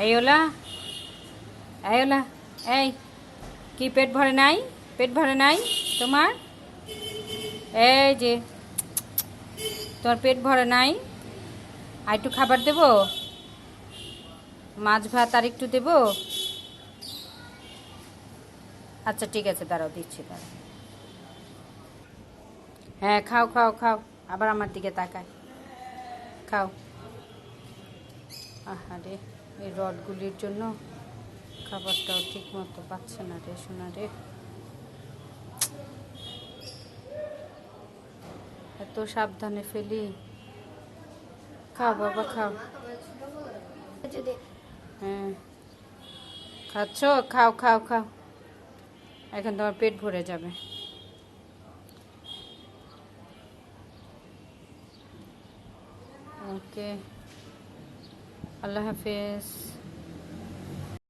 এই ওলা এই ওলা, এই, কি পেট ভরে নাই? পেট ভরে নাই তোমার? এই যে তোমার পেট ভরে নাই। আর একটু খাবার দেব? মাছ ভাত আর একটু দেব? আচ্ছা ঠিক আছে, দাঁড়াও, দিচ্ছি, দাঁড়াও। হ্যাঁ খাও খাও খাও, আবার আমার দিকে তাকায়। খাও। আহারে, এই রডগুলির জন্য খাবারটাও ঠিক মতো পাচ্ছে না রে সোনা রে। এত সাবধানে ফেলি। খাও বাবা, খাও। হ্যাঁ। খাচ্ছ? খাও খাও খাও। এখন তোমার পেট ভরে যাবে। ওকে। আল্লাহ হাফেজ